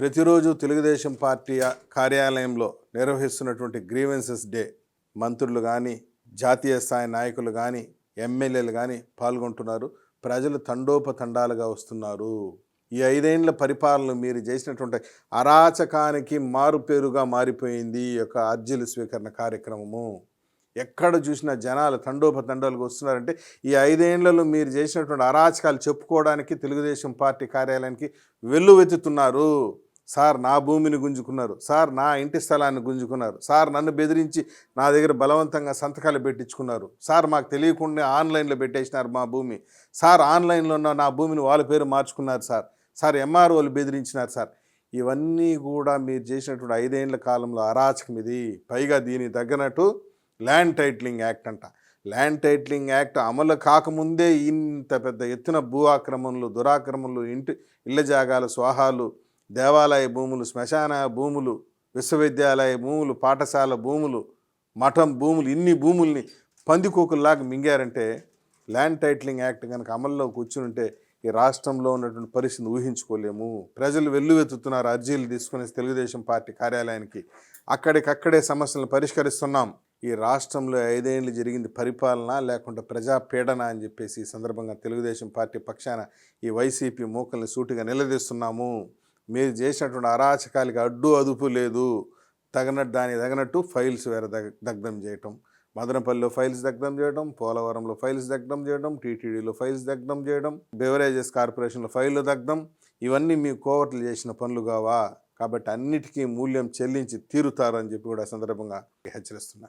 ప్రతిరోజు తెలుగుదేశం పార్టీ కార్యాలయంలో నిర్వహిస్తున్నటువంటి గ్రీవెన్సెస్ డే మంత్రులు కానీ జాతీయ స్థాయి నాయకులు కానీ ఎమ్మెల్యేలు కానీ పాల్గొంటున్నారు. ప్రజలు తండోపతండాలుగా వస్తున్నారు. ఈ ఐదేండ్ల పరిపాలన మీరు చేసినటువంటి అరాచకానికి మారుపేరుగా మారిపోయింది ఈ యొక్క అర్జీల స్వీకరణ కార్యక్రమము. ఎక్కడ చూసినా జనాలు తండోపతండాలుగా వస్తున్నారంటే ఈ ఐదేండ్లలో మీరు చేసినటువంటి అరాచకాలు చెప్పుకోవడానికి తెలుగుదేశం పార్టీ కార్యాలయానికి వెల్లువెత్తుతున్నారు. సార్ నా భూమిని గుంజుకున్నారు. సార్ నా ఇంటి స్థలాన్ని గుంజుకున్నారు. సార్ నన్ను బెదిరించి నా దగ్గర బలవంతంగా సంతకాలు పెట్టించుకున్నారు. సార్ మాకు తెలియకుండా ఆన్లైన్లో పెట్టేసినారు మా భూమి. సార్ ఆన్లైన్లో ఉన్న నా భూమిని వాళ్ళ పేరు మార్చుకున్నారు సార్. సార్ ఎంఆర్ఓలు బెదిరించినారు సార్. ఇవన్నీ కూడా మీరు చేసినటువంటి ఐదేళ్ళ కాలంలో అరాచకం ఇది పైగా దీనికి తగ్గనట్టు ల్యాండ్ టైటిలింగ్ యాక్ట్ అంట. ల్యాండ్ టైటిలింగ్ యాక్ట్ అమలు కాకముందే ఇంత పెద్ద ఎత్తున భూ ఆక్రమణలు దురాక్రమణలు ఇంటి ఇళ్ళ జాగాల స్వాహాలు దేవాలయ భూములు శ్మశాన భూములు విశ్వవిద్యాలయ భూములు పాఠశాల భూములు మఠం భూములు ఇన్ని భూముల్ని పందికోకుల్లాగా మింగారంటే ల్యాండ్ టైటిలింగ్ యాక్ట్ కనుక అమల్లోకి వచ్చి ఉంటే ఈ రాష్ట్రంలో ఉన్నటువంటి పరిస్థితిని ఊహించుకోలేము. ప్రజలు వెల్లువెత్తుతున్నారు అర్జీలు తీసుకునే తెలుగుదేశం పార్టీ కార్యాలయానికి. అక్కడికక్కడే సమస్యలను పరిష్కరిస్తున్నాం. ఈ రాష్ట్రంలో ఐదేళ్ళు జరిగింది పరిపాలన లేకుంటే ప్రజాపీడన అని చెప్పేసి ఈ సందర్భంగా తెలుగుదేశం పార్టీ పక్షాన ఈ వైసీపీ మూకల్ని సూటిగా నిలదీస్తున్నాము. మీరు చేసినటువంటి అరాచకాలకి అడ్డు అదుపు లేదు. తగినట్టు దానికి తగినట్టు ఫైల్స్ వేరే దగ్ దగ్ధం చేయటం. మదనపల్లిలో ఫైల్స్ దగ్ధం చేయడం పోలవరంలో ఫైల్స్ దగ్ధం చేయడం టీటీడీలో ఫైల్స్ దగ్ధం చేయడం బెవరేజెస్ కార్పొరేషన్లో ఫైళ్ళు దగ్ధం. ఇవన్నీ మీ కోవట్లు చేసిన పనులు కావా? కాబట్టి అన్నిటికీ మూల్యం చెల్లించి తీరుతారని చెప్పి కూడా సందర్భంగా హెచ్చరిస్తున్నా.